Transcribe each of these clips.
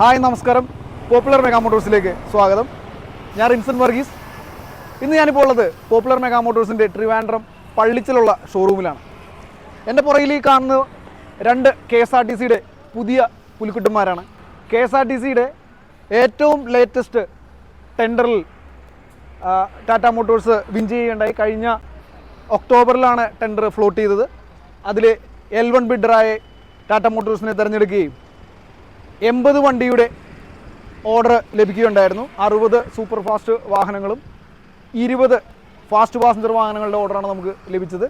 Hi നമസ്കാരം. Popular mega മോട്ടോഴ്സിലേക്ക് സ്വാഗതം. ഞാൻ റിൻസൺ വർഗീസ്. ഇന്ന് ഞാനിപ്പോൾ ഉള്ളത് പോപ്പുലർ മെഗാ മോട്ടോഴ്സിന്റെ ട്രിവാൻഡ്രം പള്ളിച്ചിലുള്ള ഷോറൂമിലാണ്. എന്റെ പുറകിൽ ഈ കാണുന്ന രണ്ട് കെ എസ് ആർ ടി സിയുടെ പുതിയ പുലിക്കുട്ടന്മാരാണ്. കെ എസ് ആർ ടി സിയുടെ ഏറ്റവും ലേറ്റസ്റ്റ് ടെൻഡറിൽ ടാറ്റ മോട്ടോഴ്സ് വിൻ ചെയ്യുകയുണ്ടായി. കഴിഞ്ഞ ഒക്ടോബറിലാണ് ടെൻഡർ ഫ്ലോട്ട് ചെയ്തത്. അതിൽ എൽ വൺ ബിഡറായ ടാറ്റ മോട്ടോഴ്സിനെ തിരഞ്ഞെടുക്കുകയും എൺപത് വണ്ടിയുടെ ഓർഡർ ലഭിക്കുകയുണ്ടായിരുന്നു. അറുപത് സൂപ്പർ ഫാസ്റ്റ് വാഹനങ്ങളും ഇരുപത് ഫാസ്റ്റ് പാസഞ്ചർ വാഹനങ്ങളുടെ ഓർഡറാണ് നമുക്ക് ലഭിച്ചത്.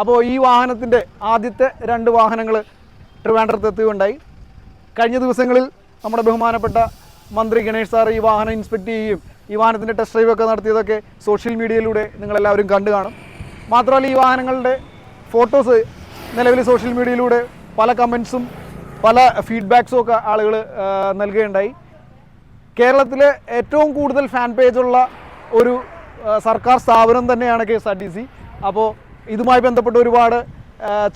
അപ്പോൾ ഈ വാഹനത്തിന്റെ ആദ്യത്തെ രണ്ട് വാഹനങ്ങൾ ട്രിവാൻഡ്രത്ത് എത്തുകയുണ്ടായി. കഴിഞ്ഞ ദിവസങ്ങളിൽ നമ്മുടെ ബഹുമാനപ്പെട്ട മന്ത്രി ഗണേഷ് സാർ ഈ വാഹനം ഇൻസ്പെക്ട് ചെയ്യുകയും ഈ വാഹനത്തിന്റെ ടെസ്റ്റ് ഡ്രൈവ് ഒക്കെ നടത്തിയതൊക്കെ സോഷ്യൽ മീഡിയയിലൂടെ നിങ്ങളെല്ലാവരും കണ്ടു കാണും. മാത്രമല്ല ഈ വാഹനങ്ങളുടെ ഫോട്ടോസ് നിലവിൽ സോഷ്യൽ മീഡിയയിലൂടെ പല കമൻസും പല ഫീഡ്ബാക്സും ഒക്കെ ആളുകൾ നൽകുകയുണ്ടായി. കേരളത്തിലെ ഏറ്റവും കൂടുതൽ ഫാൻ പേജുള്ള ഒരു സർക്കാർ സ്ഥാപനം തന്നെയാണ് K S R T C. അപ്പോൾ ഇതുമായി ബന്ധപ്പെട്ട് ഒരുപാട്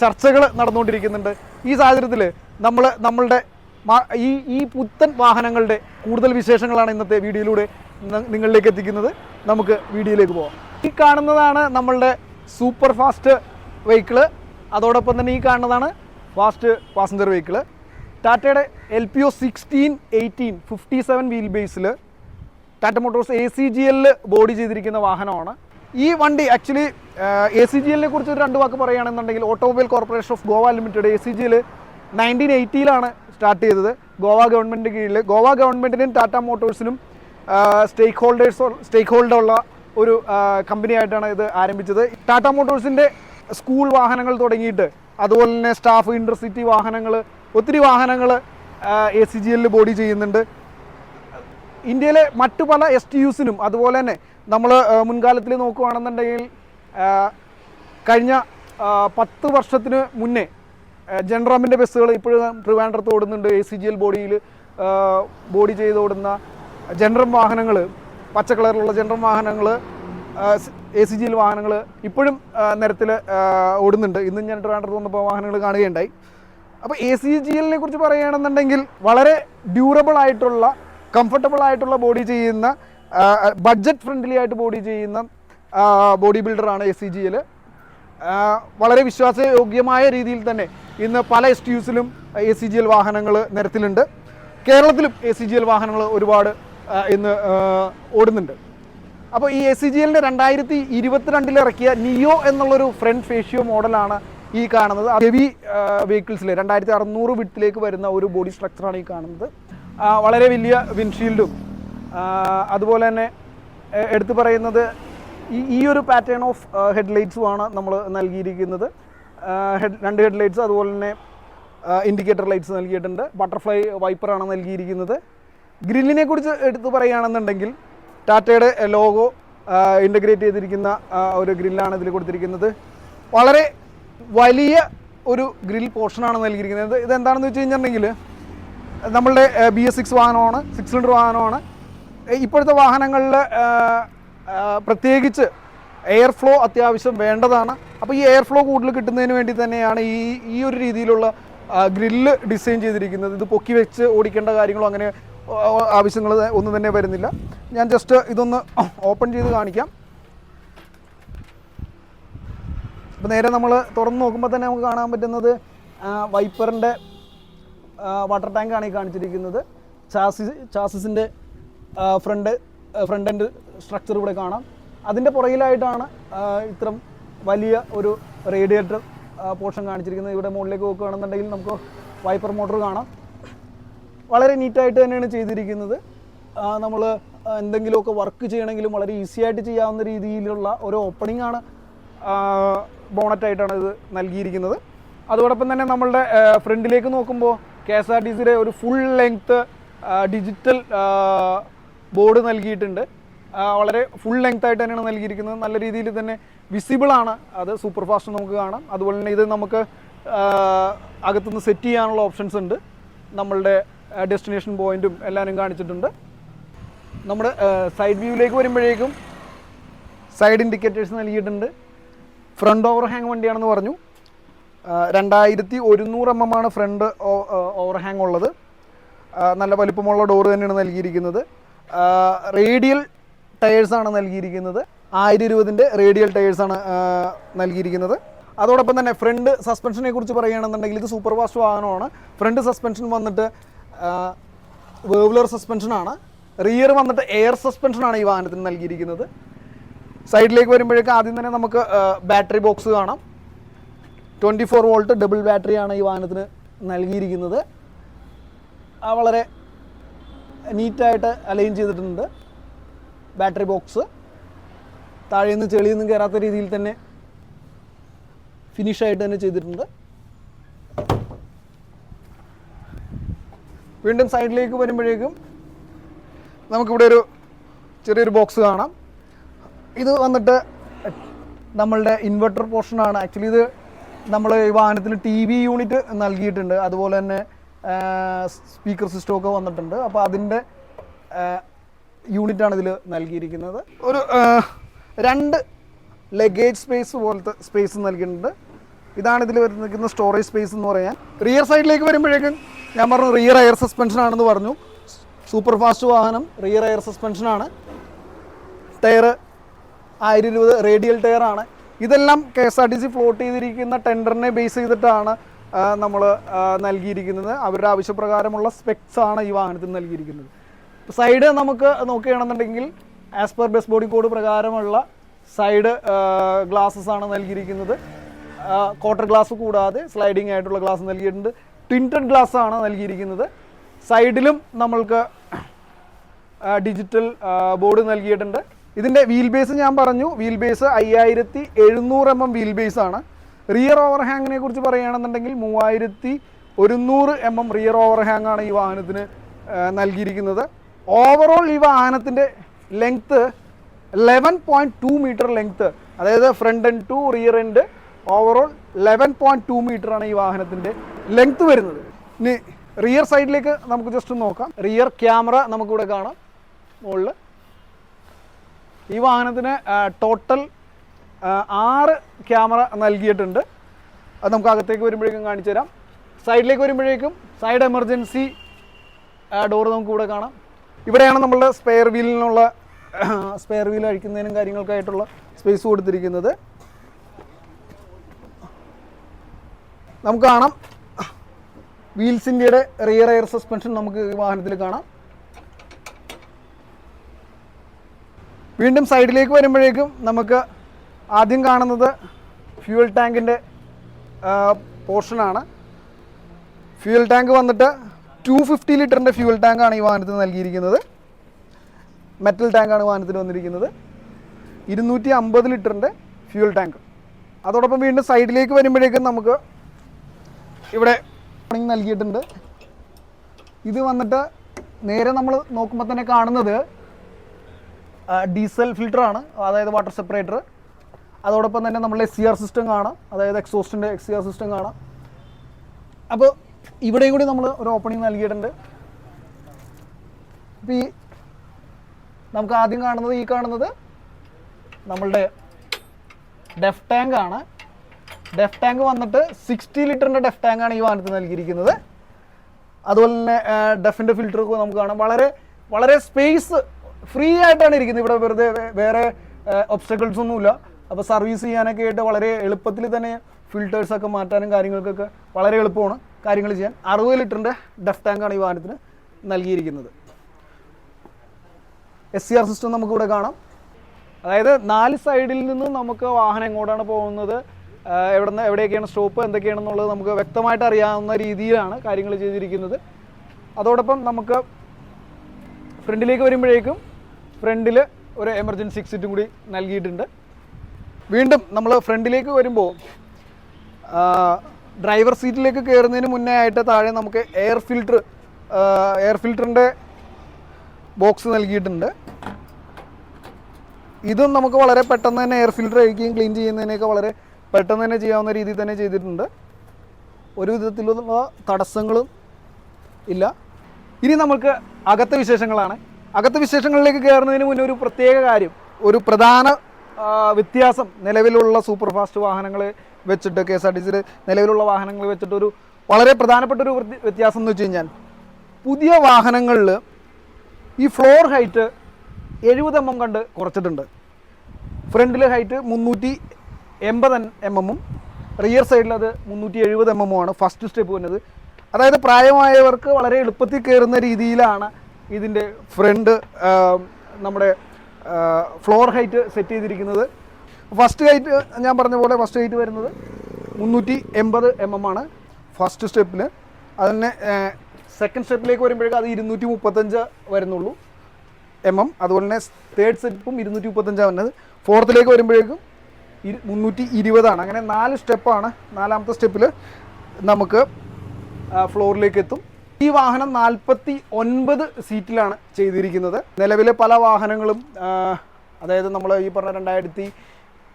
ചർച്ചകൾ നടന്നുകൊണ്ടിരിക്കുന്നുണ്ട്. ഈ സാഹചര്യത്തിൽ നമ്മൾ നമ്മളുടെ ഈ ഈ പുത്തൻ വാഹനങ്ങളുടെ കൂടുതൽ വിശേഷങ്ങളാണ് ഇന്നത്തെ വീഡിയോയിലൂടെ നിങ്ങളിലേക്ക് എത്തിക്കുന്നത്. നമുക്ക് വീഡിയോയിലേക്ക് പോകാം ഈ കാണുന്നതാണ് നമ്മളുടെ സൂപ്പർ ഫാസ്റ്റ് വെഹിക്കിൾ അതോടൊപ്പം തന്നെ ഈ കാണുന്നതാണ് ഫാസ്റ്റ് പാസഞ്ചർ വെഹിക്കിൾ ടാറ്റയുടെ L P O sixteen eighteen fifty seven wheel base Tata Motors A C G എല്ലിൽ ബോഡി ചെയ്തിരിക്കുന്ന വാഹനമാണ്. ഈ വണ്ടി ആക്ച്വലി എ സി ജി എല്ലിനെ കുറിച്ച് രണ്ട് വാക്ക് പറയുകയാണെന്നുണ്ടെങ്കിൽ Automobile Corporation of Goa Limited A C G L nineteen എയ്റ്റിയിലാണ് start ചെയ്തത്. ഗോവ ഗവൺമെന്റ് കീഴിൽ ഗോവ ഗവൺമെന്റിനും ടാറ്റ മോട്ടോഴ്സിനും സ്റ്റേക്ക് ഹോൾഡേഴ്സ് സ്റ്റേക്ക് ഹോൾഡർ ഉള്ള ഒരു കമ്പനി ആയിട്ടാണ് ഇത് ആരംഭിച്ചത്. ടാറ്റ മോട്ടോഴ്സിന്റെ സ്കൂൾ വാഹനങ്ങൾ തുടങ്ങിയിട്ട് അതുപോലെ തന്നെ സ്റ്റാഫ് ഇന്റർസിറ്റി വാഹനങ്ങൾ ഒത്തിരി വാഹനങ്ങൾ എ സി ജി എല്ലിൽ ബോഡി ചെയ്യുന്നുണ്ട്. ഇന്ത്യയിലെ മറ്റു പല എസ് ടി യുസിനും അതുപോലെ തന്നെ നമ്മൾ മുൻകാലത്തിൽ നോക്കുകയാണെന്നുണ്ടെങ്കിൽ കഴിഞ്ഞ പത്ത് വർഷത്തിന് മുന്നേ ജനറാമിന്റെ ബസ്സുകൾ ഇപ്പോഴും ട്രിവാൻഡ്രത്ത് ഓടുന്നുണ്ട്. എ സി ജി എൽ ബോഡിയിൽ ബോഡി ചെയ്ത് ഓടുന്ന ജനറം വാഹനങ്ങൾ പച്ച കളറിലുള്ള ജനറം വാഹനങ്ങൾ എ സി ജി എൽ വാഹനങ്ങൾ ഇപ്പോഴും നിരത്തിൽ ഓടുന്നുണ്ട്. ഇന്നും ഞാൻ ട്രിവാൻഡ്രത്ത് വന്നപ്പോൾ വാഹനങ്ങൾ കാണുകയുണ്ടായി. അപ്പോൾ എ സി ജി എല്ലിനെ കുറിച്ച് പറയുകയാണെന്നുണ്ടെങ്കിൽ വളരെ ഡ്യൂറബിൾ ആയിട്ടുള്ള കംഫർട്ടബിൾ ആയിട്ടുള്ള ബോഡി ചെയ്യുന്ന ബഡ്ജറ്റ് ഫ്രണ്ട്ലി ആയിട്ട് ബോഡി ചെയ്യുന്ന ബോഡി ബിൽഡറാണ് എ സി ജി എൽ വളരെ വിശ്വാസയോഗ്യമായ രീതിയിൽ തന്നെ ഇന്ന് പല എസ് ടി യുസിലും എ സി ജി എൽ വാഹനങ്ങൾ നിരത്തിലുണ്ട്. കേരളത്തിലും എ സി ജി എൽ വാഹനങ്ങൾ ഒരുപാട് ഇന്ന് ഓടുന്നുണ്ട്. അപ്പോൾ ഈ എ സി ജി എല്ലിന്റെ രണ്ടായിരത്തി ഇരുപത്തിരണ്ടിൽ ഇറക്കിയ നിയോ എന്നുള്ളൊരു ഫ്രണ്ട് ഫേഷ്യോ മോഡലാണ് ഈ കാണുന്നത്. ഹെവി വെഹിക്കിൾസിൽ രണ്ടായിരത്തി അറുന്നൂറ് വിട്ടിലേക്ക് വരുന്ന ഒരു ബോഡി സ്ട്രക്ചറാണ് ഈ കാണുന്നത്. വളരെ വലിയ വിൻഷീൽഡും അതുപോലെ തന്നെ എടുത്തു പറയുന്നത് ഈ ഈ ഒരു പാറ്റേൺ ഓഫ് ഹെഡ്ലൈറ്റ്സുമാണ് നമ്മൾ നൽകിയിരിക്കുന്നത്. ഹെഡ് രണ്ട് ഹെഡ്ലൈറ്റ്സ് അതുപോലെ തന്നെ ഇൻഡിക്കേറ്റർ ലൈറ്റ്സ് നൽകിയിട്ടുണ്ട്. ബട്ടർഫ്ലൈ വൈപ്പറാണ് നൽകിയിരിക്കുന്നത്. ഗ്രില്ലിനെ കുറിച്ച് എടുത്തു പറയുകയാണെന്നുണ്ടെങ്കിൽ ടാറ്റയുടെ ലോഗോ ഇന്റഗ്രേറ്റ് ചെയ്തിരിക്കുന്ന ഒരു ഗ്രില്ലാണ് ഇതിൽ കൊടുത്തിരിക്കുന്നത്. വളരെ വലിയ ഒരു ഗ്രിൽ പോർഷനാണ് നൽകിയിരിക്കുന്നത്. ഇത് ഇതെന്താണെന്ന് വെച്ച് കഴിഞ്ഞിട്ടുണ്ടെങ്കിൽ നമ്മളുടെ ബി എസ് സിക്സ് വാഹനമാണ് സിക്സ് സിലിണ്ടർ വാഹനമാണ്. ഇപ്പോഴത്തെ വാഹനങ്ങളിൽ പ്രത്യേകിച്ച് എയർ ഫ്ലോ അത്യാവശ്യം വേണ്ടതാണ്. അപ്പോൾ ഈ എയർ ഫ്ലോ കൂടുതൽ കിട്ടുന്നതിന് വേണ്ടി തന്നെയാണ് ഈ ഈ ഒരു രീതിയിലുള്ള ഗ്രില്ല് ഡിസൈൻ ചെയ്തിരിക്കുന്നത്. ഇത് പൊക്കി വെച്ച് ഓടിക്കേണ്ട കാര്യങ്ങളോ അങ്ങനെ ആവശ്യങ്ങൾ ഒന്നും തന്നെ വരുന്നില്ല. ഞാൻ ജസ്റ്റ് ഇതൊന്ന് ഓപ്പൺ ചെയ്ത് കാണിക്കാം. അപ്പോൾ നേരെ നമ്മൾ തുറന്ന് നോക്കുമ്പോൾ തന്നെ നമുക്ക് കാണാൻ പറ്റുന്നത് വൈപ്പറിന്റെ വാട്ടർ ടാങ്കാണ് ഈ കാണിച്ചിരിക്കുന്നത്. ചാസിസ് ചാസിസിന്റെ ഫ്രണ്ട് ഫ്രണ്ട് എൻഡ് സ്ട്രക്ചർ ഇവിടെ കാണാം. അതിന്റെ പുറകിലായിട്ടാണ് ഇത്രയും വലിയ ഒരു റേഡിയേറ്റർ പോർഷൻ കാണിച്ചിരിക്കുന്നത്. ഇവിടെ മുകളിലേക്ക് നോക്കുകയാണെന്നുണ്ടെങ്കിൽ നമുക്ക് വൈപ്പർ മോട്ടോർ കാണാം. വളരെ നീറ്റായിട്ട് തന്നെയാണ് ചെയ്തിരിക്കുന്നത്. നമ്മൾ എന്തെങ്കിലുമൊക്കെ വർക്ക് ചെയ്യണമെങ്കിലും വളരെ ഈസി ആയിട്ട് ചെയ്യാവുന്ന രീതിയിലുള്ള ഒരു ഓപ്പണിംഗ് ആണ് ബോണറ്റായിട്ടാണ് ഇത് നൽകിയിരിക്കുന്നത്. അതോടൊപ്പം തന്നെ നമ്മളുടെ ഫ്രണ്ടിലേക്ക് നോക്കുമ്പോൾ കെ എസ് ആർ ടി സിയുടെ ഒരു ഫുൾ ലെങ്ത്ത് ഡിജിറ്റൽ ബോർഡ് നൽകിയിട്ടുണ്ട്. വളരെ ഫുൾ ലെങ്ത് ആയിട്ട് തന്നെയാണ് നൽകിയിരിക്കുന്നത്. നല്ല രീതിയിൽ തന്നെ വിസിബിൾ ആണ്. അത് സൂപ്പർ ഫാസ്റ്റ് നമുക്ക് കാണാം. അതുപോലെ തന്നെ ഇത് നമുക്ക് അകത്തുനിന്ന് സെറ്റ് ചെയ്യാനുള്ള ഓപ്ഷൻസ് ഉണ്ട്. നമ്മളുടെ ഡെസ്റ്റിനേഷൻ പോയിന്റും എല്ലാവരും കാണിച്ചിട്ടുണ്ട്. നമ്മുടെ സൈഡ് വ്യൂവിലേക്ക് വരുമ്പോഴേക്കും സൈഡ് ഇൻഡിക്കേറ്റേഴ്സ് നൽകിയിട്ടുണ്ട്. ഫ്രണ്ട് ഓവർ ഹാങ് വണ്ടിയാണെന്ന് പറഞ്ഞു. രണ്ടായിരത്തി ഒരുന്നൂറ് എം എം ആണ് ഫ്രണ്ട് ഓവർ ഹാങ് ഉള്ളത് നല്ല വലിപ്പമുള്ള ഡോറ് തന്നെയാണ് നൽകിയിരിക്കുന്നത്. റേഡിയൽ ടയേഴ്സാണ് നൽകിയിരിക്കുന്നത്. ആയിരം ഇരുപതിന്റെ റേഡിയൽ ടയേഴ്സാണ് നൽകിയിരിക്കുന്നത്. അതോടൊപ്പം തന്നെ ഫ്രണ്ട് സസ്പെൻഷനെ കുറിച്ച് പറയുകയാണെന്നുണ്ടെങ്കിൽ ഇത് സൂപ്പർ ഫാസ്റ്റ് വാഹനമാണ്. ഫ്രണ്ട് സസ്പെൻഷൻ വന്നിട്ട് വേവ്ലർ സസ്പെൻഷനാണ്. റിയർ വന്നിട്ട് എയർ സസ്പെൻഷനാണ് ഈ വാഹനത്തിന് നൽകിയിരിക്കുന്നത്. സൈഡിലേക്ക് വരുമ്പോഴേക്കും ആദ്യം തന്നെ നമുക്ക് ബാറ്ററി ബോക്സ് കാണാം. ട്വന്റി ഫോർ വോൾട്ട് ഡബിൾ ബാറ്ററിയാണ് ഈ വാഹനത്തിന് നൽകിയിരിക്കുന്നത്. വളരെ നീറ്റായിട്ട് അലൈൻ ചെയ്തിട്ടുണ്ട് ബാറ്ററി ബോക്സ്. താഴെ നിന്ന് ചെളിയൊന്നും കയറാത്ത രീതിയിൽ തന്നെ ഫിനിഷായിട്ട് തന്നെ ചെയ്തിട്ടുണ്ട്. വീണ്ടും സൈഡിലേക്ക് വരുമ്പോഴേക്കും നമുക്കിവിടെ ഒരു ചെറിയൊരു ബോക്സ് കാണാം. ഇത് വന്നിട്ട് നമ്മളുടെ ഇൻവെർട്ടർ പോർഷനാണ് ആക്ച്വലി ഇത് നമ്മൾ ഈ വാഹനത്തിൽ ടി വി യൂണിറ്റ് നൽകിയിട്ടുണ്ട്. അതുപോലെ തന്നെ സ്പീക്കർ സിസ്റ്റം ഒക്കെ വന്നിട്ടുണ്ട്. അപ്പോൾ അതിന്റെ യൂണിറ്റാണ് ഇതിൽ നൽകിയിരിക്കുന്നത്. ഒരു രണ്ട് ലഗേജ് സ്പേസ് പോലത്തെ സ്പേസ് നൽകിയിട്ടുണ്ട്. ഇതാണ് ഇതിൽ വരുന്ന സ്റ്റോറേജ് സ്പേസ് എന്ന് പറയാൻ. റിയർ സൈഡിലേക്ക് വരുമ്പോഴേക്കും ഞാൻ പറഞ്ഞു റിയർ എയർ സസ്പെൻഷൻ ആണെന്ന് പറഞ്ഞു. സൂപ്പർ ഫാസ്റ്റ് വാഹനം റിയർ എയർ സസ്പെൻഷനാണ് ടയർ ആയിരം ഇരുപത് റേഡിയൽ ടയർ ആണ്. ഇതെല്ലാം K S R T C float ചെയ്തിരിക്കുന്ന ടെൻഡറിനെ ബേസ് ചെയ്തിട്ടാണ് നമ്മൾ നൽകിയിരിക്കുന്നത്. അവരുടെ ആവശ്യപ്രകാരമുള്ള സ്പെക്സ് ആണ് ഈ വാഹനത്തിന് നൽകിയിരിക്കുന്നത്. സൈഡ് നമുക്ക് നോക്കുകയാണെന്നുണ്ടെങ്കിൽ as per bus body code പ്രകാരമുള്ള സൈഡ് ഗ്ലാസസ് ആണ് നൽകിയിരിക്കുന്നത്. ക്വാർട്ടർ ഗ്ലാസ് കൂടാതെ സ്ലൈഡിംഗ് ആയിട്ടുള്ള ഗ്ലാസ് നൽകിയിട്ടുണ്ട്. ട്വിന്റഡ് ഗ്ലാസ് ആണ് നൽകിയിരിക്കുന്നത്. സൈഡിലും നമ്മൾക്ക് ഡിജിറ്റൽ ബോർഡ് നൽകിയിട്ടുണ്ട്. ഇതിന്റെ വീൽ ബേസ് ഞാൻ പറഞ്ഞു. വീൽ ബേസ് അയ്യായിരത്തി എഴുന്നൂറ് എം എം വീൽ ബേസ് ആണ്. റിയർ ഓവർ ഹാങ്ങിനെ കുറിച്ച് പറയുകയാണെന്നുണ്ടെങ്കിൽ മൂവായിരത്തി ഒരുന്നൂറ് M M rear overhang ആണ് ഈ വാഹനത്തിന് നൽകിയിരിക്കുന്നത്. ഓവറോൾ ഈ വാഹനത്തിന്റെ length eleven point two metre length അതായത് front end to rear end overall eleven point two മീറ്ററാണ് ഈ വാഹനത്തിന്റെ ലെങ്ത്ത് വരുന്നത്. ഇനി റിയർ സൈഡിലേക്ക് നമുക്ക് ജസ്റ്റ് നോക്കാം. റിയർ ക്യാമറ നമുക്കിവിടെ കാണാം. മുകളിൽ ഈ വാഹനത്തിന് ടോട്ടൽ ആറ് ക്യാമറ നൽകിയിട്ടുണ്ട്. അത് നമുക്ക് അകത്തേക്ക് വരുമ്പോഴേക്കും കാണിച്ചു തരാം. സൈഡിലേക്ക് വരുമ്പോഴേക്കും സൈഡ് എമർജൻസി ഡോറ് നമുക്ക് ഇവിടെ കാണാം. ഇവിടെയാണ് നമ്മളുടെ സ്പെയർ വീലിനുള്ള സ്പെയർ വീൽ അഴിക്കുന്നതിനും കാര്യങ്ങൾക്കായിട്ടുള്ള സ്പേസ് കൊടുത്തിരിക്കുന്നത്. നമുക്ക് കാണാം. വീൽസിന്റെ റിയർ എയർ സസ്പെൻഷൻ നമുക്ക് വാഹനത്തിൽ കാണാം. വീണ്ടും സൈഡിലേക്ക് വരുമ്പോഴേക്കും നമുക്ക് ആദ്യം കാണുന്നത് ഫ്യൂൽ ടാങ്കിന്റെ പോർഷനാണ്. ഫ്യൂൽ ടാങ്ക് വന്നിട്ട് ടു ഫിഫ്റ്റി ലിറ്ററിന്റെ ഫ്യൂൽ ടാങ്കാണ് ഈ വാഹനത്തിന് നൽകിയിരിക്കുന്നത്. മെറ്റൽ ടാങ്കാണ് വാഹനത്തിന് വന്നിരിക്കുന്നത്. ഇരുന്നൂറ്റി അമ്പത് ലിറ്ററിന്റെ ഫ്യൂൽ ടാങ്ക്. അതോടൊപ്പം വീണ്ടും സൈഡിലേക്ക് വരുമ്പോഴേക്കും നമുക്ക് ഇവിടെ നൽകിയിട്ടുണ്ട്. ഇത് വന്നിട്ട് നേരെ നമ്മൾ നോക്കുമ്പോൾ തന്നെ കാണുന്നത് ഡീസൽ ഫിൽറ്ററാണ് അതായത് വാട്ടർ സെപ്പറേറ്റർ. അതോടൊപ്പം തന്നെ നമ്മൾ എസ് സി ആർ സിസ്റ്റം കാണാം അതായത് എക്സോസ്റ്റിന്റെ എക്സ് സി ആർ സിസ്റ്റം കാണാം. അപ്പോൾ ഇവിടെയും കൂടി നമ്മൾ ഒരു ഓപ്പണിംഗ് നൽകിയിട്ടുണ്ട്. അപ്പോൾ ഈ നമുക്ക് ആദ്യം കാണുന്നത് ഈ കാണുന്നത് നമ്മളുടെ ഡെഫ് ടാങ്ക് ആണ്. ഡെഫ് ടാങ്ക് വന്നിട്ട് സിക്സ്റ്റി ലിറ്ററിന്റെ ഡെഫ് ടാങ്ക് ആണ് ഈ വാഹനത്തിൽ നൽകിയിരിക്കുന്നത്. അതുപോലെ തന്നെ ഡെഫിന്റെ ഫിൽറ്ററൊക്കെ നമുക്ക് കാണാം. വളരെ വളരെ സ്പേസ് ഫ്രീ ആയിട്ടാണ് ഇരിക്കുന്നത്. ഇവിടെ വെറുതെ വേറെ ഒബ്സ്റ്റക്കിൾസ് ഒന്നുമില്ല. അപ്പോൾ സർവീസ് ചെയ്യാനൊക്കെ ആയിട്ട് വളരെ എളുപ്പത്തിൽ തന്നെ ഫിൽറ്റേഴ്സൊക്കെ മാറ്റാനും കാര്യങ്ങൾക്കൊക്കെ വളരെ എളുപ്പമാണ് കാര്യങ്ങൾ ചെയ്യാൻ. അറുപത് ലിറ്ററിന്റെ ഡെഫ് ടാങ്കാണ് ഈ വാഹനത്തിന് നൽകിയിരിക്കുന്നത്. എസ് സി ആർ സിസ്റ്റം നമുക്കിവിടെ കാണാം. അതായത് നാല് സൈഡിൽ നിന്ന് നമുക്ക് വാഹനം എങ്ങോട്ടാണ് പോകുന്നത് എവിടെ എവിടെയൊക്കെയാണ് സ്റ്റോപ്പ് എന്തൊക്കെയാണെന്നുള്ളത് നമുക്ക് വ്യക്തമായിട്ട് അറിയാവുന്ന രീതിയിലാണ് കാര്യങ്ങൾ ചെയ്തിരിക്കുന്നത്. അതോടൊപ്പം നമുക്ക് ഫ്രണ്ടിലേക്ക് വരുമ്പോഴേക്കും ഫ്രണ്ടിൽ ഒരു എമർജൻസി എക്സിറ്റും കൂടി നൽകിയിട്ടുണ്ട്. വീണ്ടും നമ്മൾ ഫ്രണ്ടിലേക്ക് വരുമ്പോൾ ഡ്രൈവർ സീറ്റിലേക്ക് കയറുന്നതിന് മുന്നേ ആയിട്ട് താഴെ നമുക്ക് എയർ ഫിൽറ്റർ എയർ ഫിൽറ്ററിന്റെ ബോക്സ് നൽകിയിട്ടുണ്ട്. ഇതും നമുക്ക് വളരെ പെട്ടെന്ന് തന്നെ എയർ ഫിൽറ്റർ കഴിക്കുകയും ക്ലീൻ ചെയ്യുന്നതിനൊക്കെ വളരെ പെട്ടെന്ന് തന്നെ ചെയ്യാവുന്ന രീതിയിൽ തന്നെ ചെയ്തിട്ടുണ്ട്. ഒരു വിധത്തിലുള്ള തടസ്സങ്ങളും ഇല്ല. ഇനി നമുക്ക് അകത്തെ വിശേഷങ്ങളാണ്. അകത്തെ വിശേഷങ്ങളിലേക്ക് കയറുന്നതിന് മുന്നേ ഒരു പ്രത്യേക കാര്യം. ഒരു പ്രധാന വ്യത്യാസം നിലവിലുള്ള സൂപ്പർ ഫാസ്റ്റ് വാഹനങ്ങൾ വെച്ചിട്ട് കെ എസ് ആർ ടി സിയിൽ നിലവിലുള്ള വാഹനങ്ങൾ വെച്ചിട്ട് ഒരു വളരെ പ്രധാനപ്പെട്ട ഒരു വ്യത്യാസം എന്ന് വെച്ച് കഴിഞ്ഞാൽ പുതിയ വാഹനങ്ങളിൽ ഈ ഫ്ലോർ ഹൈറ്റ് എഴുപത് എം എം കണ്ട് കുറച്ചിട്ടുണ്ട്. ഫ്രണ്ടിലെ ഹൈറ്റ് മുന്നൂറ്റി എൺപത് എം എമ്മും റിയർ സൈഡിൽ അത് മുന്നൂറ്റി എഴുപത് എം എമ്മുമാണ് ഫസ്റ്റ് സ്റ്റെപ്പ് വരുന്നത്. അതായത് പ്രായമായവർക്ക് വളരെ എളുപ്പത്തിൽ കയറുന്ന രീതിയിലാണ് ഇതിന്റെ ഫ്രണ്ട് നമ്മുടെ ഫ്ലോർ ഹൈറ്റ് സെറ്റ് ചെയ്തിരിക്കുന്നത്. ഫസ്റ്റ് ഹൈറ്റ് ഞാൻ പറഞ്ഞ പോലെ ഫസ്റ്റ് ഹൈറ്റ് വരുന്നത് മുന്നൂറ്റി എൺപത് എം എം ആണ് ഫസ്റ്റ് സ്റ്റെപ്പിന് അതിനെ സെക്കൻഡ് സ്റ്റെപ്പിലേക്ക് വരുമ്പോഴേക്കും അത് ഇരുന്നൂറ്റി മുപ്പത്തഞ്ച് വരുന്നുള്ളൂ എം എം. അതുപോലെ തന്നെ തേർഡ് സ്റ്റെപ്പും ഇരുന്നൂറ്റി മുപ്പത്തഞ്ചാണ് വരുന്നത്. ഫോർത്തിലേക്ക് വരുമ്പോഴേക്കും മുന്നൂറ്റി ഇരുപതാണ്. അങ്ങനെ നാല് സ്റ്റെപ്പാണ് നാലാമത്തെ സ്റ്റെപ്പിൽ നമുക്ക് ഫ്ലോറിലേക്ക് എത്തും. ഈ വാഹനം നാൽപ്പത്തി ഒൻപത് സീറ്റിലാണ് ചെയ്തിരിക്കുന്നത്. നിലവിലെ പല വാഹനങ്ങളും അതായത് നമ്മൾ ഈ പറഞ്ഞ രണ്ടായിരത്തി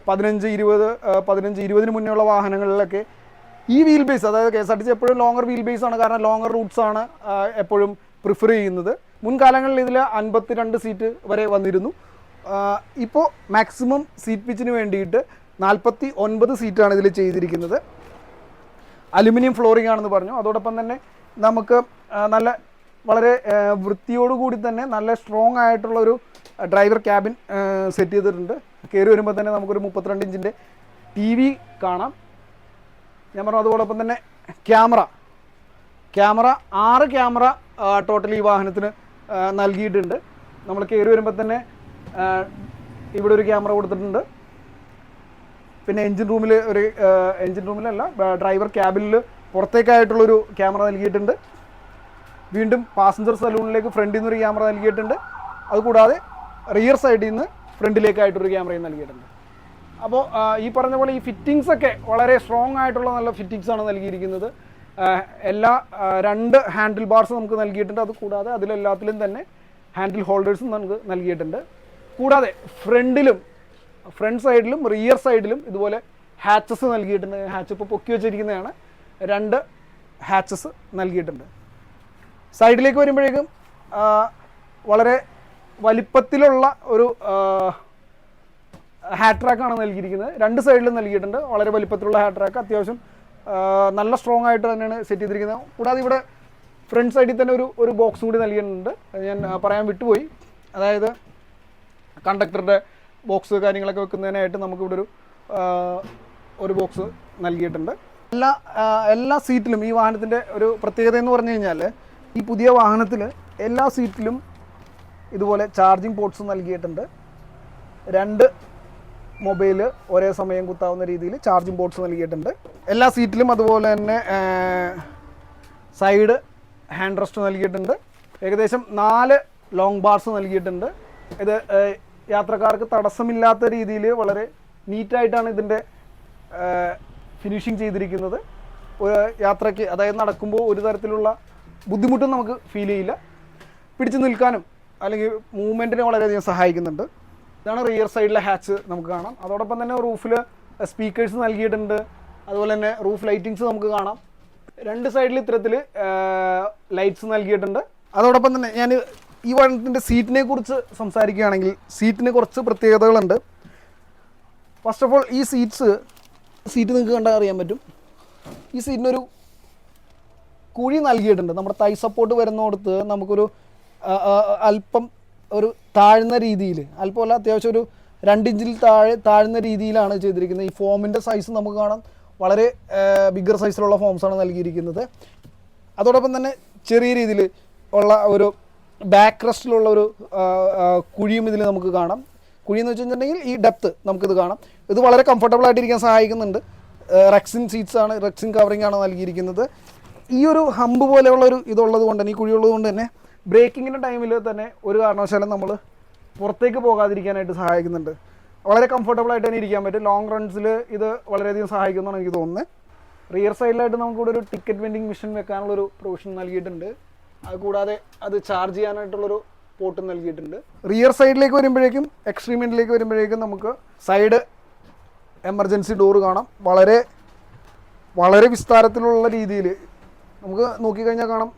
പതിനഞ്ച് ഇരുപത് പതിനഞ്ച് ഇരുപതിന് മുന്നേ ഉള്ള വാഹനങ്ങളിലൊക്കെ ഈ വീൽ ബേസ് അതായത് K S R T C എപ്പോഴും ലോങ്ങർ വീൽ ബേസ് ആണ്. കാരണം ലോങ്ങർ റൂട്ട്സ് ആണ് എപ്പോഴും പ്രിഫർ ചെയ്യുന്നത്. മുൻകാലങ്ങളിൽ ഇതിൽ അൻപത്തിരണ്ട് സീറ്റ് വരെ വന്നിരുന്നു. ഇപ്പോൾ മാക്സിമം സീറ്റ് പിച്ചിന് വേണ്ടിയിട്ട് നാൽപ്പത്തി ഒൻപത് സീറ്റാണ് ഇതിൽ ചെയ്തിരിക്കുന്നത്. അലുമിനിയം ഫ്ലോറിംഗ് ആണെന്ന് പറഞ്ഞു. അതോടൊപ്പം തന്നെ നമുക്ക് നല്ല വളരെ വൃത്തിയോടുകൂടി തന്നെ നല്ല സ്ട്രോങ് ആയിട്ടുള്ള ഒരു ഡ്രൈവർ ക്യാബിൻ സെറ്റ് ചെയ്തിട്ടുണ്ട്. കയറി വരുമ്പോൾ തന്നെ നമുക്കൊരു മുപ്പത്തിരണ്ട് ഇഞ്ചിന്റെ ടി വി കാണാം. ഞാൻ പറഞ്ഞു അതോടൊപ്പം തന്നെ ക്യാമറ. ക്യാമറ ആറ് ക്യാമറ ടോട്ടൽ ഈ വാഹനത്തിന് നൽകിയിട്ടുണ്ട്. നമ്മൾ കയറി വരുമ്പോൾ തന്നെ ഇവിടെ ഒരു ക്യാമറ കൊടുത്തിട്ടുണ്ട്. പിന്നെ എൻജിൻ റൂമിൽ ഒരു എൻജിൻ റൂമിലല്ല ഡ്രൈവർ ക്യാബിനിൽ പുറത്തേക്കായിട്ടുള്ളൊരു ക്യാമറ നൽകിയിട്ടുണ്ട്. വീണ്ടും പാസഞ്ചർ സലൂണിലേക്ക് ഫ്രണ്ടിൽ നിന്നൊരു ക്യാമറ നൽകിയിട്ടുണ്ട്. അതുകൂടാതെ റിയർ സൈഡിൽ നിന്ന് ഫ്രണ്ടിലേക്കായിട്ടൊരു ക്യാമറയും നൽകിയിട്ടുണ്ട്. അപ്പോൾ ഈ പറഞ്ഞ പോലെ ഈ ഫിറ്റിങ്സ് ഒക്കെ വളരെ സ്ട്രോങ് ആയിട്ടുള്ള നല്ല ഫിറ്റിങ്സ് ആണ് നൽകിയിരിക്കുന്നത്. എല്ലാ രണ്ട് ഹാൻഡിൽ ബാർസ് നമുക്ക് നൽകിയിട്ടുണ്ട്. അതുകൂടാതെ അതിലെല്ലാത്തിലും തന്നെ ഹാൻഡിൽ ഹോൾഡേഴ്സും നമുക്ക് നൽകിയിട്ടുണ്ട്. കൂടാതെ ഫ്രണ്ടിലും ഫ്രണ്ട് സൈഡിലും റിയർ സൈഡിലും ഇതുപോലെ ഹാച്ചസ് നൽകിയിട്ടുണ്ട്. ഹാച്ച് ഇപ്പോൾ പൊക്കി വെച്ചിരിക്കുന്നതാണ്. രണ്ട് ഹാച്ചസ് നൽകിയിട്ടുണ്ട്. സൈഡിലേക്ക് വരുമ്പോഴേക്കും വളരെ വലിപ്പത്തിലുള്ള ഒരു ഹാട്രാക്കാണ് ട്രാക്കാണ് നൽകിയിരിക്കുന്നത്. രണ്ട് സൈഡിലും നൽകിയിട്ടുണ്ട്. വളരെ വലിപ്പത്തിലുള്ള ഹാട്രാക്ക് അത്യാവശ്യം നല്ല സ്ട്രോങ് ആയിട്ട് തന്നെയാണ് സെറ്റ് ചെയ്തിരിക്കുന്നത്. കൂടാതെ ഇവിടെ ഫ്രണ്ട് സൈഡിൽ തന്നെ ഒരു ഒരു ബോക്സും കൂടി നൽകിയിട്ടുണ്ട്. ഞാൻ പറയാൻ വിട്ടുപോയി. അതായത് കണ്ടക്ടറുടെ ബോക്സ് കാര്യങ്ങളൊക്കെ വെക്കുന്നതിനായിട്ട് നമുക്കിവിടെ ഒരു ഒരു ബോക്സ് നൽകിയിട്ടുണ്ട്. എല്ലാ എല്ലാ സീറ്റിലും ഈ വാഹനത്തിന്റെ ഒരു പ്രത്യേകത എന്ന് പറഞ്ഞു കഴിഞ്ഞാൽ ഈ പുതിയ വാഹനത്തിൽ എല്ലാ സീറ്റിലും ഇതുപോലെ ചാർജിങ് പോർട്സ് നൽകിയിട്ടുണ്ട്. രണ്ട് മൊബൈൽ ഒരേ സമയം കുത്താവുന്ന രീതിയിൽ ചാർജിങ് പോർട്സ് നൽകിയിട്ടുണ്ട്. എല്ലാ സീറ്റിലും അതുപോലെ തന്നെ സൈഡ് ഹാൻഡ് റെസ്റ്റ് നൽകിയിട്ടുണ്ട്. ഏകദേശം നാല് ലോങ് ബാർസ് നൽകിയിട്ടുണ്ട്. ഇത് യാത്രക്കാർക്ക് തടസ്സമില്ലാത്ത രീതിയിൽ വളരെ നീറ്റായിട്ടാണ് ഇതിന്റെ ഫിനിഷിങ് ചെയ്തിരിക്കുന്നത് യാത്രയ്ക്ക് അതായത് നടക്കുമ്പോൾ ഒരു തരത്തിലുള്ള ബുദ്ധിമുട്ടും നമുക്ക് ഫീൽ ചെയ്യില്ല. പിടിച്ചു നിൽക്കാനും അല്ലെങ്കിൽ മൂവ്മെന്റിനെ വളരെയധികം സഹായിക്കുന്നുണ്ട്. ഇതാണ് റിയർ സൈഡിലെ ഹാച്ച് നമുക്ക് കാണാം. അതോടൊപ്പം തന്നെ റൂഫിൽ സ്പീക്കേഴ്സ് നൽകിയിട്ടുണ്ട്. അതുപോലെ തന്നെ റൂഫ് ലൈറ്റിങ്സ് നമുക്ക് കാണാം. രണ്ട് സൈഡിൽ ഇത്തരത്തിൽ ലൈറ്റ്സ് നൽകിയിട്ടുണ്ട്. അതോടൊപ്പം തന്നെ ഞാൻ ഈ വണ്ടത്തിന്റെ സീറ്റിനെ കുറിച്ച് സംസാരിക്കുകയാണെങ്കിൽ സീറ്റിന് കുറച്ച് പ്രത്യേകതകളുണ്ട്. ഫസ്റ്റ് ഓഫ് ഓൾ ഈ സീറ്റ്സ് സീറ്റ് നിങ്ങൾക്ക് കണ്ടാൽ അറിയാൻ പറ്റും. ഈ സീറ്റിനൊരു കുഴി നൽകിയിട്ടുണ്ട്. നമ്മുടെ തൈ സപ്പോർട്ട് വരുന്നോടത്ത് നമുക്കൊരു അല്പം ഒരു താഴ്ന്ന രീതിയിൽ അല്പമല്ല അത്യാവശ്യം ഒരു രണ്ടിഞ്ചിൽ താഴെ താഴ്ന്ന രീതിയിലാണ് ചെയ്തിരിക്കുന്നത്. ഈ ഫോമിന്റെ സൈസ് നമുക്ക് കാണാം. വളരെ ബിഗർ സൈസിലുള്ള ഫോംസാണ് നൽകിയിരിക്കുന്നത്. അതോടൊപ്പം തന്നെ ചെറിയ രീതിയിൽ ഉള്ള ഒരു ബാക്ക് റെസ്റ്റിലുള്ള ഒരു കുഴിയും ഇതിൽ നമുക്ക് കാണാം. കുഴി എന്ന് വെച്ചിട്ടുണ്ടെങ്കിൽ ഈ ഡെപ്ത് നമുക്കിത് കാണാം. ഇത് വളരെ കംഫർട്ടബിൾ ആയിട്ടിരിക്കാൻ സഹായിക്കുന്നുണ്ട്. റെക്സിൻ സീറ്റ്സ് ആണ് റെക്സിൻ കവറിംഗ് ആണ് നൽകിയിരിക്കുന്നത്. ഈ ഒരു ഹമ്പ് പോലെയുള്ള ഒരു ഇതുള്ളത് കൊണ്ട് തന്നെ ഈ കുഴിയുള്ളത് കൊണ്ട് തന്നെ ബ്രേക്കിങ്ങിന്റെ ടൈമിൽ തന്നെ ഒരു കാരണവശാലും നമ്മൾ പുറത്തേക്ക് പോകാതിരിക്കാനായിട്ട് സഹായിക്കുന്നുണ്ട്. വളരെ കംഫർട്ടബിൾ ആയിട്ട് തന്നെ ഇരിക്കാൻ പറ്റും. ലോങ് റൺസിൽ ഇത് വളരെയധികം സഹായിക്കുന്നതാണ് എനിക്ക് തോന്നുന്നത്. റിയർ സൈഡിലായിട്ട് നമുക്ക് ഇവിടെ ഒരു ടിക്കറ്റ് വെൻഡിങ് മെഷീൻ വെക്കാനുള്ളൊരു പ്രൊവിഷൻ നൽകിയിട്ടുണ്ട്. അത് കൂടാതെ അത് ചാർജ് ചെയ്യാനായിട്ടുള്ളൊരു പോർട്ട് നൽകിയിട്ടുണ്ട്. റിയർ സൈഡിലേക്ക് വരുമ്പോഴേക്കും എക്സ്ട്രീമെന്റിലേക്ക് വരുമ്പോഴേക്കും നമുക്ക് സൈഡ് എമർജൻസി ഡോർ കാണാം. വളരെ വളരെ വിസ്താരത്തിലുള്ള രീതിയിൽ നമുക്ക് നോക്കിക്കഴിഞ്ഞാൽ കാണാം.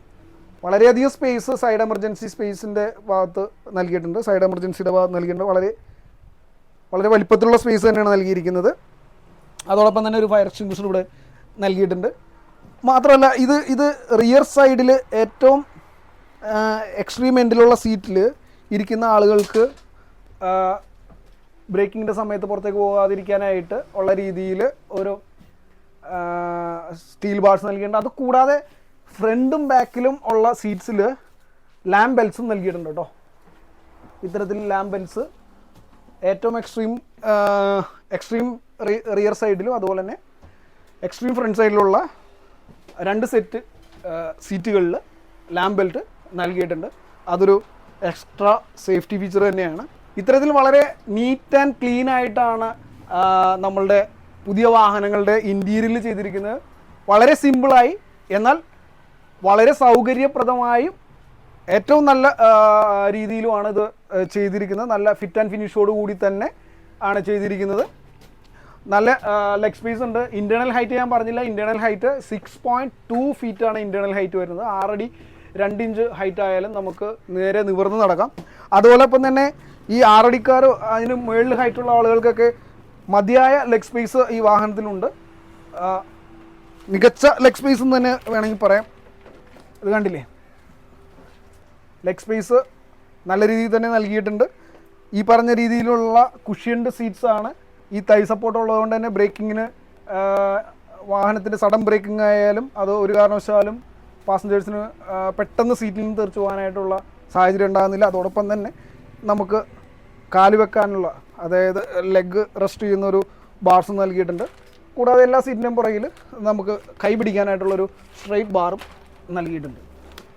വളരെയധികം സ്പേസ് സൈഡ് എമർജൻസി സ്പേസിന്റെ ഭാഗത്ത് നൽകിയിട്ടുണ്ട്. സൈഡ് എമർജൻസിയുടെ ഭാഗത്ത് നൽകിയിട്ടുണ്ട്. വളരെ വളരെ വലിപ്പത്തിലുള്ള സ്പേസ് തന്നെയാണ് നൽകിയിരിക്കുന്നത്. അതോടൊപ്പം തന്നെ ഒരു ഫയർ എക്സ്റ്റിംഗ്വിഷൻ ഇവിടെ നൽകിയിട്ടുണ്ട്. മാത്രമല്ല ഇത് ഇത് റിയർ സൈഡിൽ ഏറ്റവും എക്സ്ട്രീം എൻഡിലുള്ള സീറ്റിൽ ഇരിക്കുന്ന ആളുകൾക്ക് ബ്രേക്കിങ്ങിന്റെ സമയത്ത് പുറത്തേക്ക് പോകാതിരിക്കാനായിട്ട് ഉള്ള രീതിയിൽ ഒരു സ്റ്റീൽ ബാർസ് നൽകിയിട്ടുണ്ട്. അത് കൂടാതെ ഫ്രണ്ടും ബാക്കിലും ഉള്ള സീറ്റ്സിൽ ലാമ്പ് ബെൽസും നൽകിയിട്ടുണ്ട് കേട്ടോ. ഇത്തരത്തിൽ ലാമ്പ് ബെൽസ് ഏറ്റവും എക്സ്ട്രീം എക്സ്ട്രീം റിയർ സൈഡിലും അതുപോലെ തന്നെ എക്സ്ട്രീം ഫ്രണ്ട് സൈഡിലുള്ള രണ്ട് സെറ്റ് സീറ്റുകളിൽ ലാമ്പ് ബെൽറ്റ് നൽകിയിട്ടുണ്ട്. അതൊരു എക്സ്ട്രാ സേഫ്റ്റി ഫീച്ചർ തന്നെയാണ്. ഇത്തരത്തിൽ വളരെ നീറ്റ് ആൻഡ് ക്ലീൻ ആയിട്ടാണ് നമ്മളുടെ പുതിയ വാഹനങ്ങളുടെ ഇന്റീരിയൽ ചെയ്തിരിക്കുന്നത്. വളരെ സിമ്പിളായി എന്നാൽ വളരെ സൗകര്യപ്രദമായും ഏറ്റവും നല്ല രീതിയിലുമാണ് ഇത് ചെയ്തിരിക്കുന്നത്. നല്ല ഫിറ്റ് ആൻഡ് ഫിനിഷോട് കൂടി തന്നെ ആണ് ചെയ്തിരിക്കുന്നത്. നല്ല ലെഗ് സ്പേസ് ഉണ്ട്. ഇന്റേർണൽ ഹൈറ്റ് ഞാൻ പറഞ്ഞില്ല. Internal height six point two feet ആണ് ഇന്റേണൽ ഹൈറ്റ് വരുന്നത്. ആറടി രണ്ട് ഇഞ്ച് ഹൈറ്റ് ആയാലും നമുക്ക് നേരെ നിവർന്ന് നടക്കാം. അതുപോലെ അതോടൊപ്പം തന്നെ ഈ ആറടിക്കാർ അതിന് മുകളിൽ ഹൈറ്റുള്ള ആളുകൾക്കൊക്കെ മതിയായ ലെഗ് സ്പേസ് ഈ വാഹനത്തിലുണ്ട്. മികച്ച ലെഗ് സ്പേസ് എന്ന് തന്നെ വേണമെങ്കിൽ പറയാം. ഇത് കണ്ടില്ലേ? ലെഗ് സ്പേസ് നല്ല രീതിയിൽ തന്നെ നൽകിയിട്ടുണ്ട്. ഈ പറഞ്ഞ രീതിയിലുള്ള കുഷ്യൻഡ് സീറ്റ്സ് ആണ് ഈ തൈ സപ്പോർട്ട് ഉള്ളതുകൊണ്ട് തന്നെ ബ്രേക്കിങ്ങിന് വാഹനത്തിന്റെ സഡൻ ബ്രേക്കിംഗ് ആയാലും അത് ഒരു കാരണവശാലും പാസഞ്ചേഴ്സിന് പെട്ടെന്ന് സീറ്റിൽ നിന്ന് തെറിച്ചു പോകാനായിട്ടുള്ള സാഹചര്യം ഉണ്ടാകുന്നില്ല. അതോടൊപ്പം തന്നെ നമുക്ക് കാൽ വെക്കാനുള്ള അതായത് ലെഗ് റെസ്റ്റ് ചെയ്യുന്ന ഒരു ബാർസ് നൽകിയിട്ടുണ്ട്. കൂടാതെ എല്ലാ സീറ്റിനും പുറകിൽ നമുക്ക് കൈ പിടിക്കാനായിട്ടുള്ളൊരു സ്ട്രെയിറ്റ് ബാറും നൽകിയിട്ടുണ്ട്.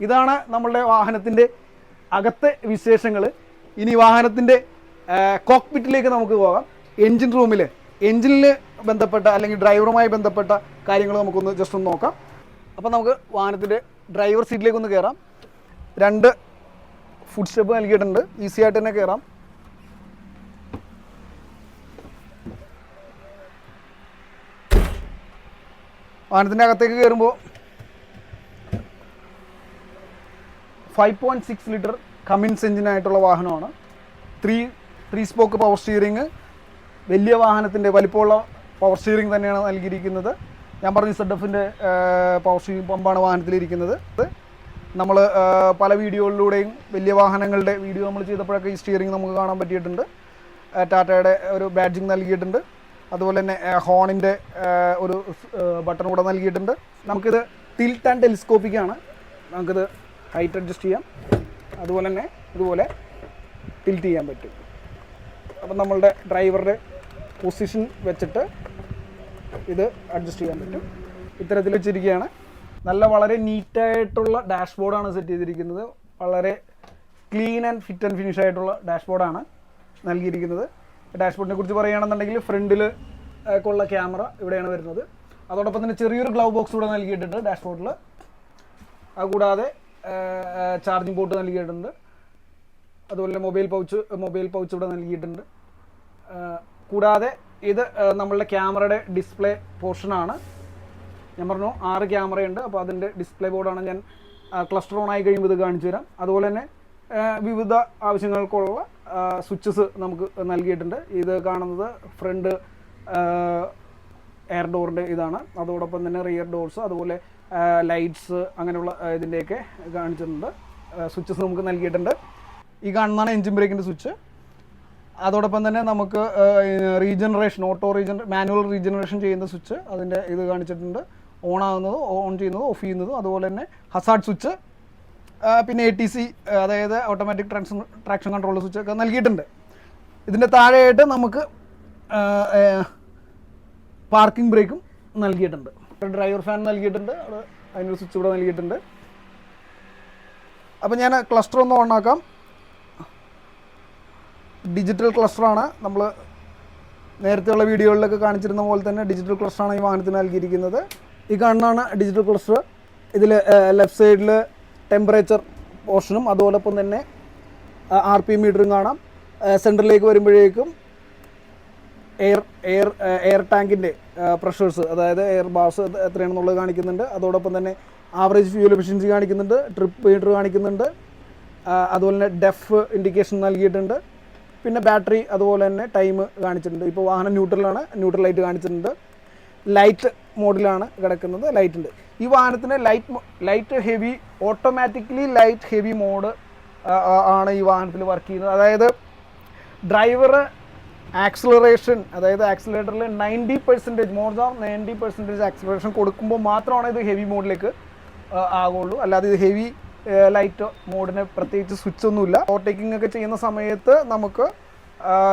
ഇതാണ് നമ്മളുടെ വാഹനത്തിന്റെ അകത്തെ വിശേഷങ്ങൾ ഇനി വാഹനത്തിന്റെ കോക്ക്പിറ്റിലേക്ക് നമുക്ക് പോകാം. എൻജിൻ റൂമിൽ എൻജിനിൽ ബന്ധപ്പെട്ട അല്ലെങ്കിൽ ഡ്രൈവറുമായി ബന്ധപ്പെട്ട കാര്യങ്ങൾ നമുക്കൊന്ന് ജസ്റ്റ് ഒന്ന് നോക്കാം. അപ്പോൾ നമുക്ക് വാഹനത്തിന്റെ ഡ്രൈവർ സീറ്റിലേക്ക് ഒന്ന് കയറാം രണ്ട് ഫുഡ് സ്റ്റെപ്പ് നൽകിയിട്ടുണ്ട്. ഈസി ആയിട്ട് തന്നെ കയറാം വാഹനത്തിന്റെ അകത്തേക്ക് കയറുമ്പോൾ five point six litre Cummins എഞ്ചിനായിട്ടുള്ള വാഹനമാണ്. Three three spoke power steering വലിയ വാഹനത്തിന്റെ വലിപ്പമുള്ള പവർ സ്റ്റിയറിംഗ് തന്നെയാണ് നൽകിയിരിക്കുന്നത്. ഞാൻ പറഞ്ഞു സെഡ് എഫിന്റെ പവർ സ്റ്റിയറിംഗ് പമ്പാണ് വാഹനത്തിലിരിക്കുന്നത്. നമ്മൾ പല വീഡിയോകളിലൂടെയും വലിയ വാഹനങ്ങളുടെ വീഡിയോ നമ്മൾ ചെയ്തപ്പോഴൊക്കെ ഈ സ്റ്റിയറിംഗ് നമുക്ക് കാണാൻ പറ്റിയിട്ടുണ്ട്. ടാറ്റയുടെ ഒരു ബാഡ്ജിങ് നൽകിയിട്ടുണ്ട്. അതുപോലെ തന്നെ ഹോണിന്റെ ഒരു ബട്ടൺ കൂടെ നൽകിയിട്ടുണ്ട്. നമുക്കിത് തിൽട്ട് ആൻഡ് ടെലിസ്കോപ്പിക് ആണ്. നമുക്കിത് ഹൈറ്റ് അഡ്ജസ്റ്റ് ചെയ്യാം. അതുപോലെ തന്നെ ഇതുപോലെ ടിൽറ്റ് ചെയ്യാൻ പറ്റും. അപ്പം നമ്മളുടെ ഡ്രൈവറുടെ പൊസിഷൻ വെച്ചിട്ട് ഇത് അഡ്ജസ്റ്റ് ചെയ്യാൻ പറ്റും. ഇത്തരത്തിൽ വെച്ചിരിക്കുകയാണ്. നല്ല വളരെ നീറ്റായിട്ടുള്ള ഡാഷ്ബോർഡാണ് സെറ്റ് ചെയ്തിരിക്കുന്നത്. വളരെ clean and fit and finish ആയിട്ടുള്ള ഡാഷ്ബോർഡാണ് നൽകിയിരിക്കുന്നത്. ഡാഷ്ബോർഡിനെ കുറിച്ച് പറയുകയാണെന്നുണ്ടെങ്കിൽ ഫ്രണ്ടിൽ ഉള്ള ക്യാമറ ഇവിടെയാണ് വരുന്നത്. അതോടൊപ്പം തന്നെ ചെറിയൊരു ഗ്ലൗ ബോക്സ് ഇവിടെ നൽകിയിട്ടുണ്ട് ഡാഷ്ബോർഡിൽ അതുകൂടാതെ ചാർജിങ് പോർട്ട് നൽകിയിട്ടുണ്ട്. അതുപോലെ മൊബൈൽ പൗച്ച് മൊബൈൽ പൗച്ച് ഇവിടെ നൽകിയിട്ടുണ്ട്. കൂടാതെ ഇത് നമ്മളുടെ ക്യാമറയുടെ ഡിസ്പ്ലേ പോർഷനാണ്. ഞാൻ പറഞ്ഞു ആറ് ക്യാമറയുണ്ട് അപ്പോൾ അതിന്റെ ഡിസ്പ്ലേ ബോർഡാണ് ഞാൻ ക്ലസ്റ്റർ ഓൺ ആയി കഴിയുമ്പോൾ ഇത് കാണിച്ചു തരാം. അതുപോലെ തന്നെ വിവിധ ആവശ്യങ്ങൾക്കുള്ള സ്വിച്ചസ് നമുക്ക് നൽകിയിട്ടുണ്ട്. ഇത് കാണുന്നത് ഫ്രണ്ട് എയർ ഡോറിന്റെ ഇതാണ്. അതോടൊപ്പം തന്നെ റിയർ ഡോർസ് അതുപോലെ ലൈറ്റ്സ് അങ്ങനെയുള്ള ഇതിന്റെയൊക്കെ കാണിച്ചിട്ടുണ്ട്. സ്വിച്ചസ് നമുക്ക് നൽകിയിട്ടുണ്ട്. ഈ കാണുന്നതാണ് എഞ്ചിൻ ബ്രേക്കിന്റെ സ്വിച്ച്. അതോടൊപ്പം തന്നെ നമുക്ക് regeneration auto regen manual regeneration ചെയ്യുന്ന സ്വിച്ച് അതിന്റെ ഇത് കാണിച്ചിട്ടുണ്ട്. ഓൺ ആകുന്നത് ഓൺ ചെയ്യുന്നതും ഓഫ് ചെയ്യുന്നതും അതുപോലെ തന്നെ ഹസാർഡ് സ്വിച്ച് പിന്നെ എ ടി സി അതായത് automatic trans traction control switch ഒക്കെ നൽകിയിട്ടുണ്ട്. ഇതിന്റെ താഴെയായിട്ട് നമുക്ക് പാർക്കിംഗ് ബ്രേക്കും നൽകിയിട്ടുണ്ട്. ഡ്രൈവർ ഫാൻ നൽകിയിട്ടുണ്ട്. അത് അതിനൊരു സ്വിച്ച് ഇവിടെ നൽകിയിട്ടുണ്ട്. അപ്പോൾ ഞാൻ ക്ലസ്റ്റർ ഒന്ന് ഓണാക്കാം. ഡിജിറ്റൽ ക്ലസ്റ്ററാണ് നമ്മൾ നേരത്തെയുള്ള വീഡിയോകളിലൊക്കെ കാണിച്ചിരുന്ന പോലെ തന്നെ ഡിജിറ്റൽ ക്ലസ്റ്ററാണ് ഈ വാഹനത്തിന് നൽകിയിരിക്കുന്നത്. ഈ കാണുന്നതാണ് ഡിജിറ്റൽ ക്ലസ്റ്റർ ഇതിൽ ലെഫ്റ്റ് സൈഡിൽ ടെമ്പറേച്ചർ പോർഷനും അതോടൊപ്പം തന്നെ ആർ പി മീറ്ററും കാണാം. സെന്ററിലേക്ക് വരുമ്പോഴേക്കും എയർ എയർ എയർ ടാങ്കിന്റെ പ്രഷേഴ്സ് അതായത് എയർ ബാർസ് എത്രയാണെന്നുള്ളത് കാണിക്കുന്നുണ്ട്. അതോടൊപ്പം തന്നെ ആവറേജ് ഫ്യൂൽ എഫിഷ്യൻസി കാണിക്കുന്നുണ്ട് ട്രിപ്പ് മീറ്റർ കാണിക്കുന്നുണ്ട്. അതുപോലെ തന്നെ ഡെഫ് ഇൻഡിക്കേഷൻ നൽകിയിട്ടുണ്ട്. പിന്നെ ബാറ്ററി അതുപോലെ തന്നെ ടൈം കാണിച്ചിട്ടുണ്ട്. ഇപ്പോൾ വാഹനം ന്യൂട്രലാണ് ന്യൂട്രൽ ലൈറ്റ് കാണിച്ചിട്ടുണ്ട്. ലൈറ്റ് മോഡിലാണ് കിടക്കുന്നത് ലൈറ്റ് ഉണ്ട്. ഈ വാഹനത്തിന് light light heavy automatically light heavy mode ആണ് ഈ വാഹനത്തിൽ വർക്ക് ചെയ്യുന്നത്. അതായത് ഡ്രൈവർ ആക്സിലറേഷൻ അതായത് ആക്സിലേറ്ററിൽ ninety percentage more than ninety percentage acceleration കൊടുക്കുമ്പോൾ മാത്രമാണ് ഇത് ഹെവി മോഡിലേക്ക് ആകുള്ളൂ. അല്ലാതെ ഇത് ഹെവി ലൈറ്റ് മോഡിന് പ്രത്യേകിച്ച് സ്വിച്ച് ഒന്നുമില്ല ഓവർടേക്കിംഗ് ഒക്കെ ചെയ്യുന്ന സമയത്ത് നമുക്ക്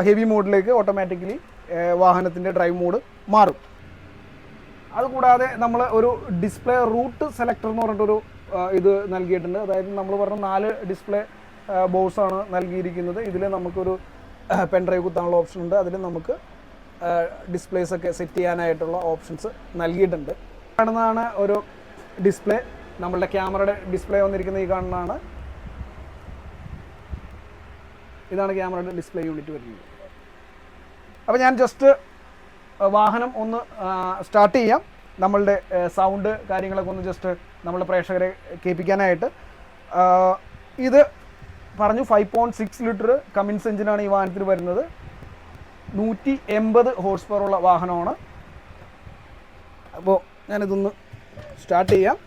ഹെവി മോഡിലേക്ക് ഓട്ടോമാറ്റിക്കലി വാഹനത്തിന്റെ ഡ്രൈവ് മോഡ് മാറും. അതുകൂടാതെ നമ്മൾ ഒരു ഡിസ്പ്ലേ റൂട്ട് സെലക്ടർ എന്ന് പറഞ്ഞിട്ടൊരു ഇത് നൽകിയിട്ടുണ്ട്. അതായത് നമ്മൾ പറഞ്ഞ നാല് ഡിസ്പ്ലേ ബോർഡ്സാണ് നൽകിയിരിക്കുന്നത്. ഇതിൽ നമുക്കൊരു പെൻ ഡ്രൈവ് കുത്താനുള്ള ഓപ്ഷൻ ഉണ്ട്. അതിൽ നമുക്ക് ഡിസ്പ്ലേസ് ഒക്കെ സെറ്റ് ചെയ്യാനായിട്ടുള്ള ഓപ്ഷൻസ് നൽകിയിട്ടുണ്ട്. കാണുന്നതാണ് ഒരു ഡിസ്പ്ലേ നമ്മളുടെ ക്യാമറയുടെ ഡിസ്പ്ലേ വന്നിരിക്കുന്ന ഈ കാണുന്നതാണ്. ഇതാണ് ക്യാമറയുടെ ഡിസ്പ്ലേ യൂണിറ്റ് വരുന്നത്. അപ്പോൾ ഞാൻ ജസ്റ്റ് വാഹനം ഒന്ന് സ്റ്റാർട്ട് ചെയ്യാം. നമ്മളുടെ സൗണ്ട് കാര്യങ്ങളൊക്കെ ഒന്ന് ജസ്റ്റ് നമ്മളുടെ പ്രേക്ഷകരെ കേൾപ്പിക്കാനായിട്ട്. ഇത് പറഞ്ഞു five point six litre Cummins എഞ്ചിനാണ് ഈ വാഹനത്തിൽ വരുന്നത്. നൂറ്റി എൺപത് ഹോഴ്സ് പവർ ഉള്ള വാഹനമാണ്. അപ്പോൾ ഞാനിതൊന്ന് സ്റ്റാർട്ട് ചെയ്യാം.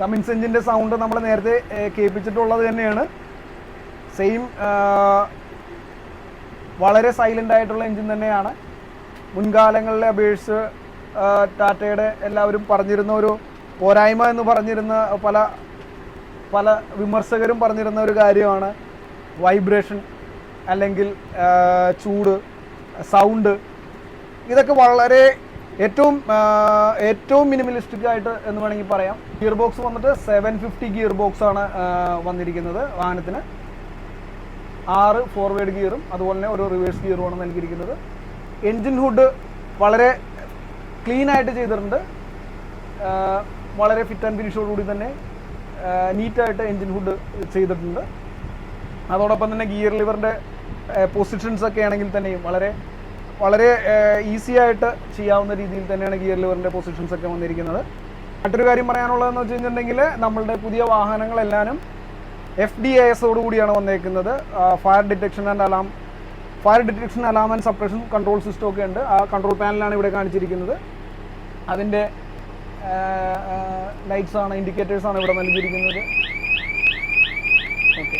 കമിൻസ് എഞ്ചിന്റെ സൗണ്ട് നമ്മൾ നേരത്തെ കേൾപ്പിച്ചിട്ടുള്ളത് തന്നെയാണ്. സെയിം വളരെ സൈലന്റ് ആയിട്ടുള്ള എഞ്ചിൻ തന്നെയാണ്. മുൻകാലങ്ങളിലെ അപേക്ഷിച്ച് ടാറ്റയുടെ എല്ലാവരും പറഞ്ഞിരുന്ന ഒരു പോരായ്മ എന്ന് പറഞ്ഞിരുന്ന പല പല വിമർശകരും പറഞ്ഞിരുന്ന ഒരു കാര്യമാണ്. വൈബ്രേഷൻ അല്ലെങ്കിൽ ചൂട് സൗണ്ട് ഇതൊക്കെ വളരെ ഏറ്റവും ഏറ്റവും മിനിമലിസ്റ്റിക് ആയിട്ട് എന്ന് വേണമെങ്കിൽ പറയാം. ഗിയർ ബോക്സ് വന്നിട്ട് സെവൻ ഫിഫ്റ്റി ഗിയർ ബോക്സ് ആണ് വന്നിരിക്കുന്നത് വാഹനത്തിന്. ആറ് ഫോർവേഡ് ഗിയറും അതുപോലെ തന്നെ ഒരു റിവേഴ്സ് ഗിയറുമാണ് നൽകിയിരിക്കുന്നത്. എൻജിൻ ഹുഡ് വളരെ ക്ലീൻ ആയിട്ട് ചെയ്തിട്ടുണ്ട്. വളരെ ഫിറ്റ് ആൻഡ് ഫിനിഷോടുകൂടി തന്നെ നീറ്റായിട്ട് എൻജിൻ ഹുഡ് ചെയ്തിട്ടുണ്ട്. അതോടൊപ്പം തന്നെ ഗിയർ ലിവറിന്റെ പൊസിഷൻസ് ഒക്കെ ആണെങ്കിൽ തന്നെയും വളരെ വളരെ ഈസി ആയിട്ട് ചെയ്യാവുന്ന രീതിയിൽ തന്നെയാണ് ഗിയർ ലിവറിന്റെ പൊസിഷൻസ് ഒക്കെ വന്നിരിക്കുന്നത്. മറ്റൊരു കാര്യം പറയാനുള്ളതെന്ന് വെച്ച് കഴിഞ്ഞിട്ടുണ്ടെങ്കിൽ നമ്മളുടെ പുതിയ വാഹനങ്ങളെല്ലാനും എഫ് ഡി എ എസോട് കൂടിയാണ് വന്നേക്കുന്നത്. Fire detection and alarm fire detection alarm and suppression control system ഒക്കെ ഉണ്ട്. ആ കൺട്രോൾ പാനലാണ് ഇവിടെ കാണിച്ചിരിക്കുന്നത്. അതിന്റെ ലൈറ്റ്സ് ആണ് ഇൻഡിക്കേറ്റേഴ്സ് ആണ് ഇവിടെ നൽകിയിരിക്കുന്നത്. ഓക്കെ